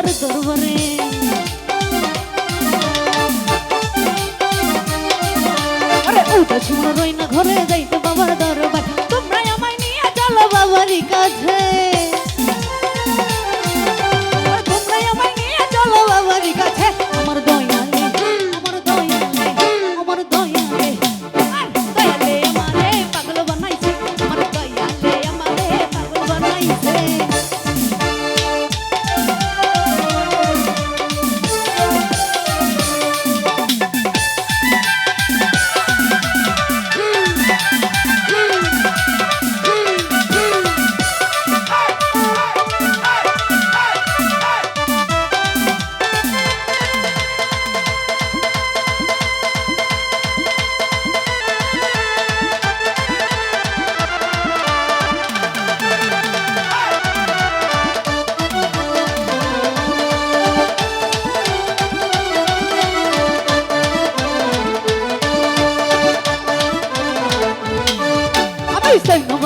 তোমার দরবারে। উদাস মনে রই না ঘরে যাইতে বাবার দরবার। তোমরা আমায় নিয়ে চলো বাবারই কাছে। Ay, Señor.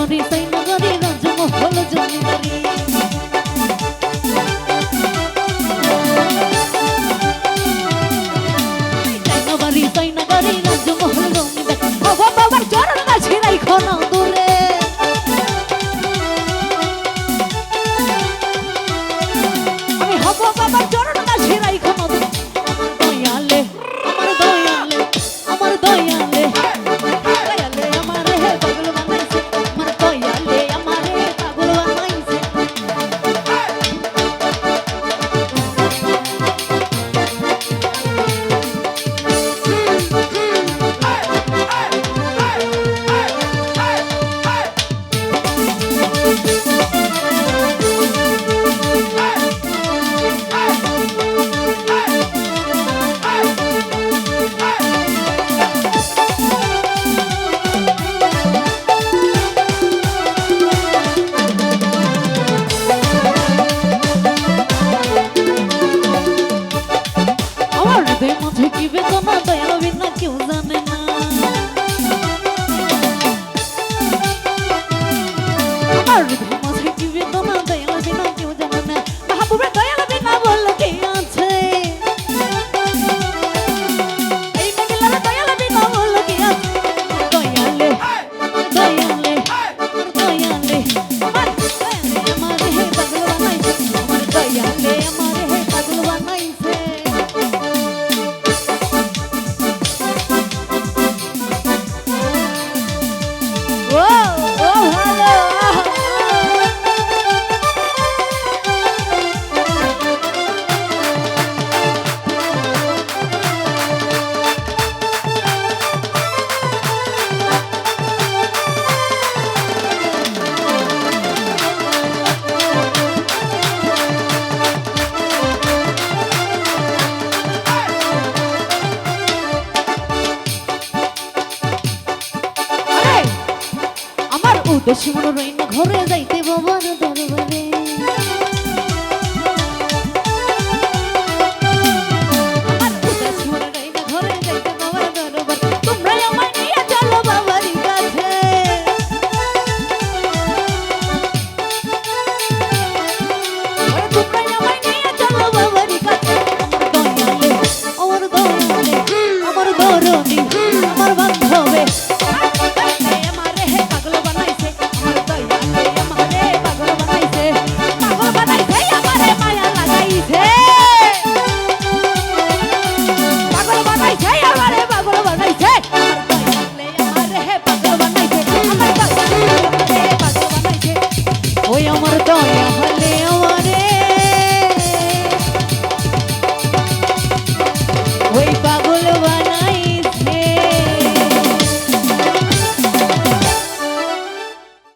vive com nada বেশি মনে রইন ঘরে যাইতে বাবার দরবারে।